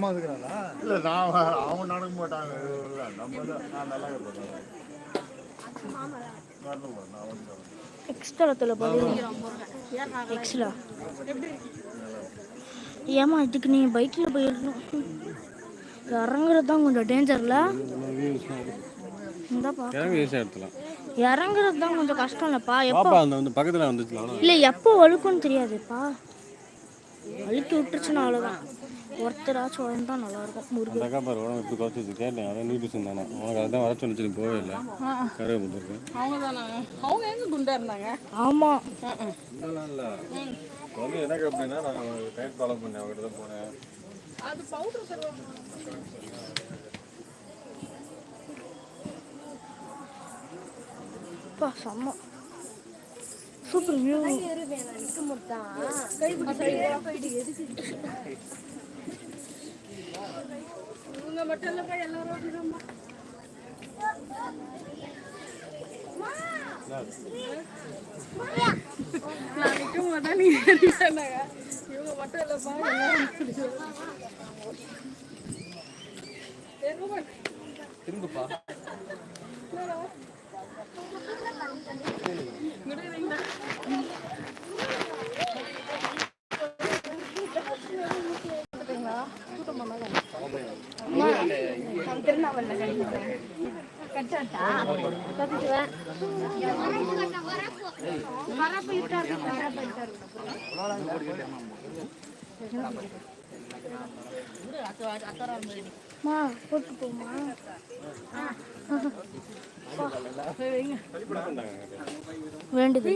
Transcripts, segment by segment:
அம்மா வந்துக்கிறாளா இல்லை நான் அவங்க நடக்க மாட்டாங்க. இல்லை நம்ம தான். நான் நல்லா எக்ஸ்ட்ராத்தில் போகுது எக்ஸ்ட்ரா ஏமா இதுக்கு நீங்கள் பைக்கில் போயிடணும் இறங்குறது தான் கொஞ்சம் டேஞ்சரில் இந்தாப்பா. இறங்குறது தான் கொஞ்சம் கஷ்டம் இல்லைப்பா எப்போ அந்த வந்து பக்கத்தில் வந்துச்சுலாம் இல்லை எப்போ வழுக்கும்னு தெரியாதுப்பா. வழுக்கி விட்டுருச்சுன்னா அவ்வளோதான் ஒருத்தராச்சும் வந்தா நல்லா இருக்கும் முருகன். அந்த அக்கா பாரு உடம்பு இப்படி குறைச்சி கேட்டேன் அதான் நியூட்ரிஷன் தானே. உனக்கு அதான் வர சொன்னிச்சு நீ போவே இல்லை. கருவை கொடுத்துருக்கேன் அவங்க தானே. அவங்க எங்க குண்டா இருந்தாங்க? இல்லைலாம் இல்லை. வந்து எனக்கு அப்படின்னா நான் டைம் ஃபாலோ பண்ணேன் அவர்கிட்ட தான் போனேன். அது பவுடர் தருவாங்க அப்பா செம்ம. Super view. இவங்க மட்டும் இல்லப்பா எல்லாரும் அப்படிதான்ப்பா. நான் நிற்கும் போது நீ ஏறிட்டானாங்க. இவங்க மட்டும் இல்லப்பா எல்லாரும். திரும்பப்பா இருங்க. மா போட்டு போமா வேண்டுது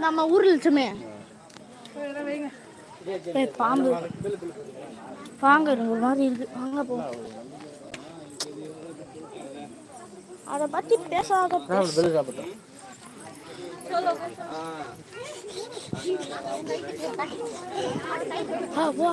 நம்ம ஊரில் இருச்சுமே ஏய், பாம்பு. வாங்க ஒரு மாதிரி இருக்கு. வாங்க போ. அதை பத்தி பேசாத ஆ, வா.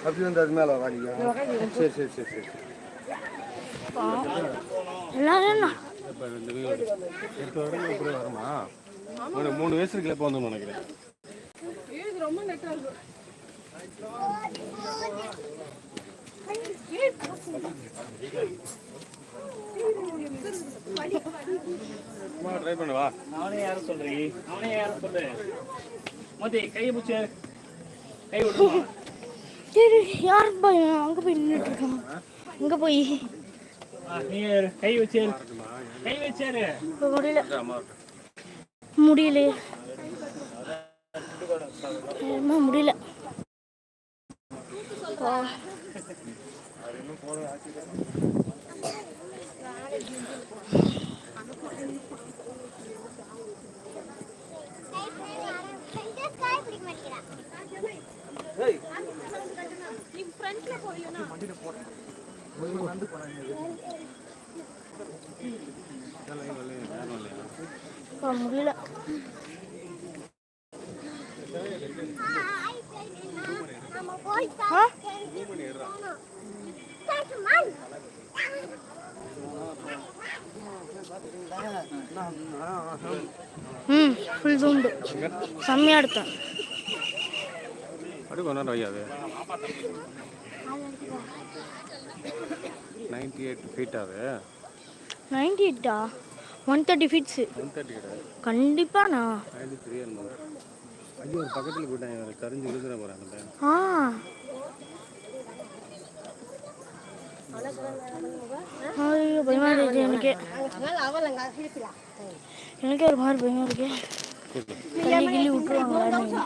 அப்படி வந்து அது மேலே வாடிங்க சரி சரி சரி சரி. வருமா. ஒரு மூணு இப்போ வந்து நினைக்கிறேன் இது ரொம்ப நெட்டா இருக்கு சும்மா ட்ரை பண்ணுவா யாரும் சொல்றீங்க அவனே யாரும் சொல்லு? மோதி கையை பிடிச்சி. கை விடுமா சரி யார் போய் அங்கே போய் நின்றுட்டு இருக்கான். அங்கே போய். நீ. கை வச்சேரு கை வச்சேரு முடியல. முடியல முடியல. ஆ. முடியல? ம் ஃபுல் ஜூண்டு செம்மையாக எடுத்தேன். கொஞ்ச நேரம் வையாது நைன்டி எயிட் ஃபீட் அது ninety எயிட்டா one thirty feets one thirty கிடையாது கண்டிப்பாண்ணா. நைன்டி த்ரீ ஐயோ ஒரு பக்கத்தில் போயிட்டாங்க கரிஞ்சு விழுந்துட பையன். ஆ. ஐயோ பயமா இருக்கு எனக்கு. எனக்கே ஒரு மாதிரி பயமா இருக்கு. கிள்ளி விட்டுருவாங்க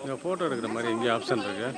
இங்கே ஃபோட்டோ எடுக்கிற மாதிரி எங்கேயும் ஆப்ஷன் இருக்கு.